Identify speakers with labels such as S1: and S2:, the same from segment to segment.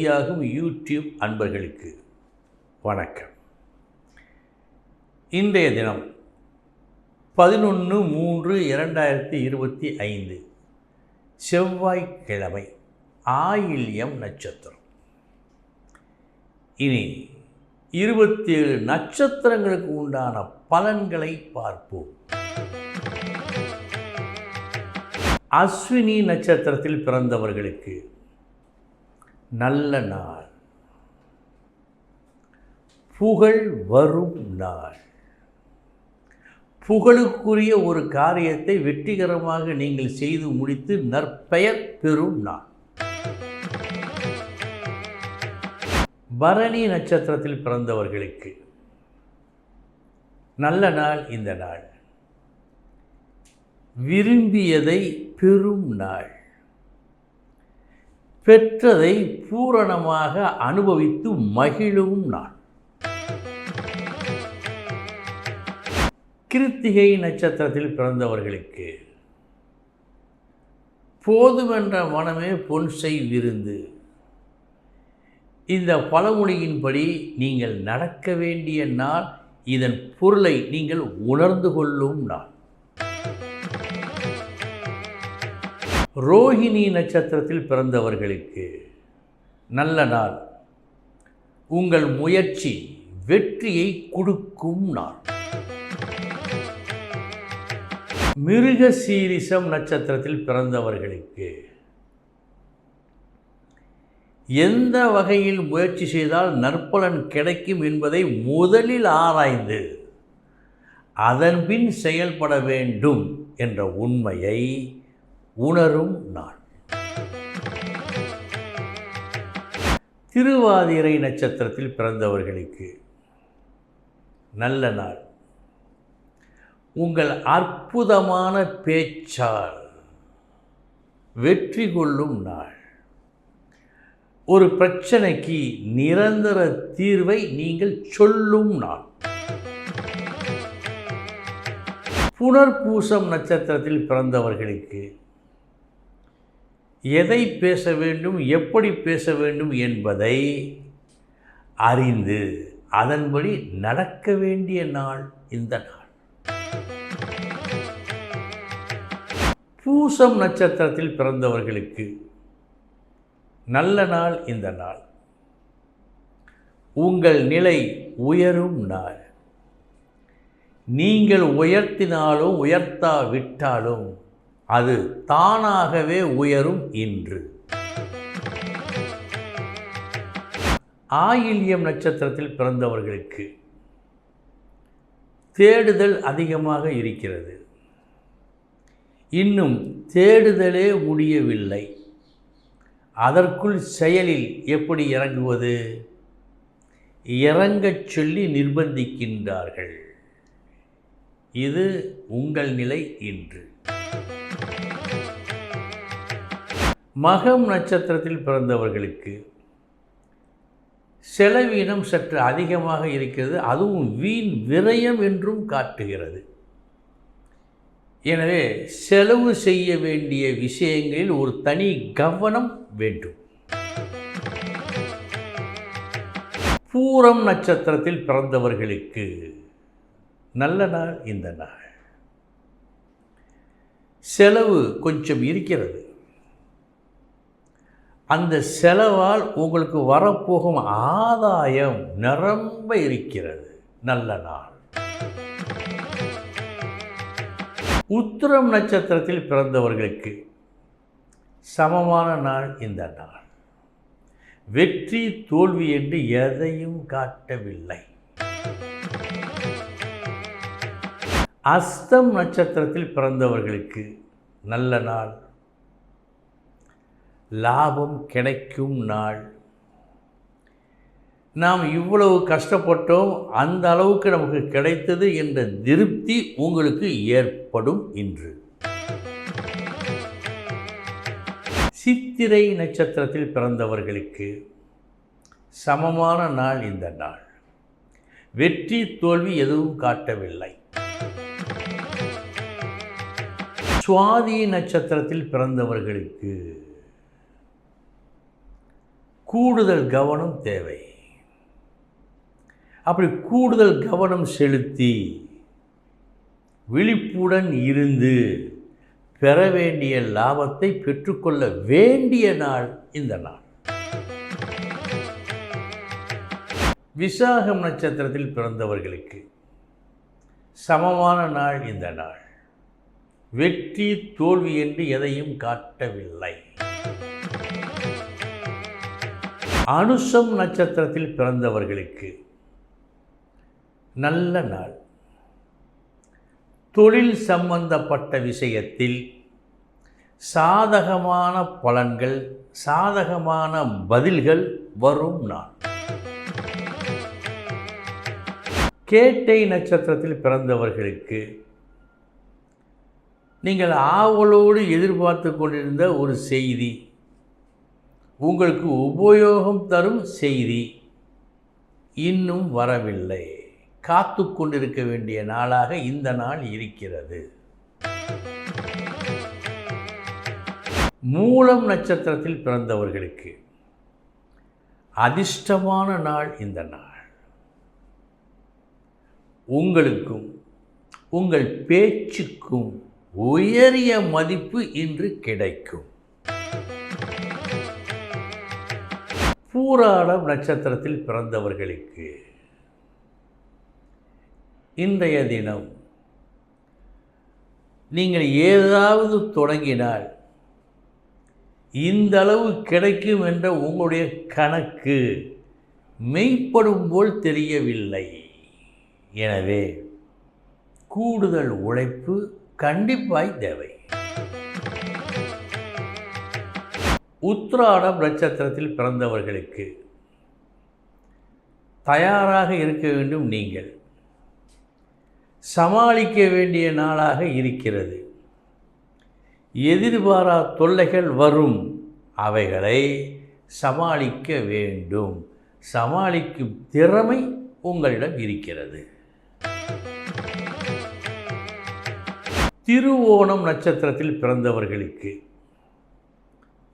S1: வழியாகும் யூடியூப் அன்பர்களுக்கு. வணக்கம். இன்றைய தினம் பதினொன்று மூன்று இரண்டாயிரத்தி இருபத்தி ஐந்து செவ்வாய்க்கிழமை ஆயில்யம் நட்சத்திரம். இனி இருபத்தி ஏழு நட்சத்திரங்களுக்கு உண்டான பலன்களை பார்ப்போம். அஸ்வினி நட்சத்திரத்தில் பிறந்தவர்களுக்கு நல்ல நாள். புகழ் வரும் நாள். புகழுக்குரிய ஒரு காரியத்தை வெற்றிகரமாக நீங்கள் செய்து முடித்து நற்பெயர் பெறும் நாள். பரணி நட்சத்திரத்தில் பிறந்தவர்களுக்கு நல்ல நாள் இந்த நாள். விரும்பியதை பெறும் நாள். பெற்றதை பூரணமாக அனுபவித்து மகிழும் நாள் கிருத்திகை நட்சத்திரத்தில் பிறந்தவர்களுக்கு போதுமென்ற மனமே பொன்சை விருந்து. இந்த பழமொழியின்படி நீங்கள் நடக்க வேண்டிய நாள் இதன் பொருளை நீங்கள் உணர்ந்து கொள்ளும் நாள். ரோஹிணி நட்சத்திரத்தில் பிறந்தவர்களுக்கு நல்ல நாள். உங்கள் முயற்சி வெற்றியை கொடுக்கும் நாள். மிருக சீரிசம் நட்சத்திரத்தில் பிறந்தவர்களுக்கு எந்த வகையில் முயற்சி செய்தால் நற்பலன் கிடைக்கும் என்பதை முதலில் ஆராய்ந்து அதன்பின் செயல்பட வேண்டும் என்ற உண்மையை உணரும் நாள். திருவாதிரை நட்சத்திரத்தில் பிறந்தவர்களுக்கு நல்ல நாள். உங்கள் அற்புதமான பேச்சால் வெற்றி கொள்ளும் நாள். ஒரு பிரச்சனைக்கு நிரந்தர தீர்வை நீங்கள் சொல்லும் நாள். புனர்பூசம் நட்சத்திரத்தில் பிறந்தவர்களுக்கு எதை பேச வேண்டும் எப்படி பேச வேண்டும் என்பதை அறிந்து அதன்படி நடக்க வேண்டிய நாள் இந்த நாள். பூசம் நட்சத்திரத்தில் பிறந்தவர்களுக்கு நல்ல நாள் இந்த நாள். உங்கள் நிலை உயரும் நாள். நீங்கள் உயர்த்தினாலும் உயர்த்தா விட்டாலும் அது தானாகவே உயரும் இன்று. ஆயில்யம் நட்சத்திரத்தில் பிறந்தவர்களுக்கு தேடுதல் அதிகமாக இருக்கிறது. இன்னும் தேடுதலே முடியவில்லை. அதற்குள் செயலில் எப்படி இறங்குவது? இறங்கச் சொல்லி நிர்பந்திக்கின்றார்கள். இது உங்கள் நிலை இன்று. மகம் நட்சத்திரத்தில் பிறந்தவர்களுக்கு செலவீனம் சற்று அதிகமாக இருக்கிறது. அதுவும் வீண் விரயம் என்றும் காட்டுகிறது. எனவே செலவு செய்ய வேண்டிய விஷயங்களில் ஒரு தனி கவனம் வேண்டும். பூரம் நட்சத்திரத்தில் பிறந்தவர்களுக்கு நல்ல நாள் இந்த நாள். செலவு கொஞ்சம் இருக்கிறது. அந்த செலவால் உங்களுக்கு வரப்போகும் ஆதாயம் நிரம்ப இருக்கிறது. நல்ல நாள். உத்திரம் நட்சத்திரத்தில் பிறந்தவர்களுக்கு சமமான நாள் இந்த நாள். வெற்றி தோல்வி என்று எதையும் காட்டவில்லை. அஸ்தம் நட்சத்திரத்தில் பிறந்தவர்களுக்கு நல்ல நாள். லாபம் கிடைக்கும் நாள். நாம் இவ்வளவு கஷ்டப்பட்டோம் அந்த அளவுக்கு நமக்கு கிடைத்தது என்ற திருப்தி உங்களுக்கு ஏற்படும் இன்று. சித்திரை நட்சத்திரத்தில் பிறந்தவர்களுக்கு சமமான நாள் இந்த நாள். வெற்றி தோல்வி எதுவும் காட்டவில்லை. சுவாதி நட்சத்திரத்தில் பிறந்தவர்களுக்கு கூடுதல் கவனம் தேவை. அப்படி கூடுதல் கவனம் செலுத்தி விழிப்புடன் இருந்து பெற வேண்டிய லாபத்தை பெற்றுக்கொள்ள வேண்டிய நாள் இந்த நாள். விசாகம் நட்சத்திரத்தில் பிறந்தவர்களுக்கு சமமான நாள் இந்த நாள். வெற்றி தோல்வி என்று எதையும் காட்டவில்லை. அனுஷம் நட்சத்திரத்தில் பிறந்தவர்களுக்கு நல்ல நாள். தொழில் சம்பந்தப்பட்ட விஷயத்தில் சாதகமான பலன்கள் சாதகமான பதில்கள் வரும் நாள். கேட்டை நட்சத்திரத்தில் பிறந்தவர்களுக்கு நீங்கள் ஆவலோடு எதிர்பார்த்து கொண்டிருந்த ஒரு செய்தி உங்களுக்கு உபயோகம் தரும் செய்தி இன்னும் வரவில்லை. காத்து கொண்டிருக்க வேண்டிய நாளாக இந்த நாள் இருக்கிறது. மூலம் நட்சத்திரத்தில் பிறந்தவர்களுக்கு அதிர்ஷ்டமான நாள் இந்த நாள். உங்களுக்கும் உங்கள் பேச்சுக்கும் உயரிய மதிப்பு இன்று கிடைக்கும். பூராடம் நட்சத்திரத்தில் பிறந்தவர்களுக்கு இன்றைய தினம் நீங்கள் ஏதாவது தொடங்கினால் இந்த அளவு கிடைக்கும் என்ற உங்களுடைய கணக்கு மெய்ப்படும் போல் தெரியவில்லை. எனவே கூடுதல் உழைப்பு கண்டிப்பாய் தேவை. உத்ராடம் நட்சத்திரத்தில் பிறந்தவர்களுக்கு தயாராக இருக்க வேண்டும் நீங்கள். சமாளிக்க வேண்டிய நாளாக இருக்கிறது. எதிர்பாரா தொல்லைகள் வரும். அவைகளை சமாளிக்க வேண்டும். சமாளிக்கும் திறமை உங்களிடம் இருக்கிறது. திருவோணம் நட்சத்திரத்தில் பிறந்தவர்களுக்கு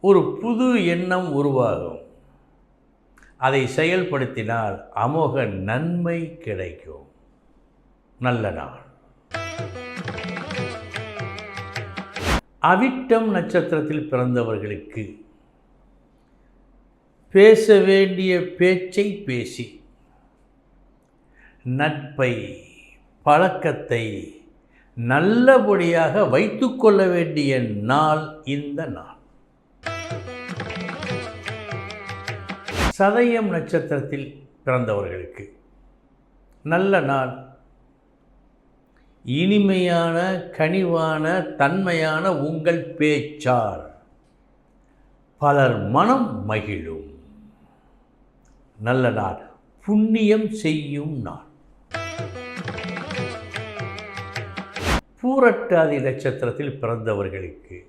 S1: ஒரு புது எண்ணம் உருவாகும். அதை செயல்படுத்தினால் அமோக நன்மை கிடைக்கும். நல்ல நாள். அவிட்டம் நட்சத்திரத்தில் பிறந்தவர்களுக்கு பேச வேண்டிய பேச்சை பேசி நட்பை பழக்கத்தை நல்லபடியாக வைத்துக்கொள்ள வேண்டிய நாள் இந்த நாள். சதயம் நட்சத்திரத்தில் பிறந்தவர்களுக்கு நல்ல நாள். இனிமையான கனிவான தன்மையான உங்கள் பேச்சால் பலர் மனம் மகிழும். நல்ல நாள். புண்ணியம் செய்யும் நாள். பூரட்டாதி நட்சத்திரத்தில் பிறந்தவர்களுக்கு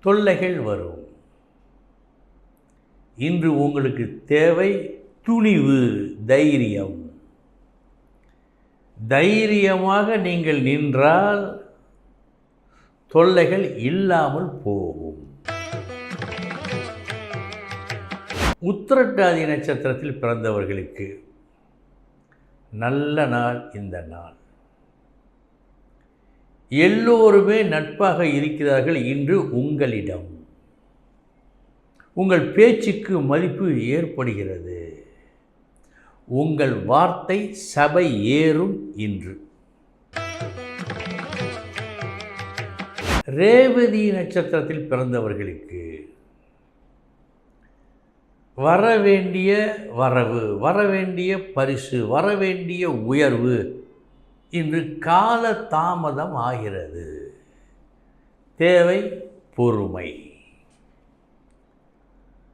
S1: தொல்லைகள் வரும். இன்று உங்களுக்கு தேவை துணிவு தைரியம். தைரியமாக நீங்கள் நின்றால் தொல்லைகள் இல்லாமல் போகும். உத்திரட்டாதி நட்சத்திரத்தில் பிறந்தவர்களுக்கு நல்ல நாள் இந்த நாள். எல்லோருமே நட்பாக இருக்கிறார்கள் இன்று உங்களிடம். உங்கள் பேச்சுக்கு மதிப்பு ஏற்படுகிறது. உங்கள் வார்த்தை சபை ஏறும் இன்று. ரேவதி நட்சத்திரத்தில் பிறந்தவர்களுக்கு வர வேண்டிய வரவு வர வேண்டிய பரிசு வர வேண்டிய உயர்வு இன்று கால தாமதம் ஆகிறது. தேவை பொறுமை.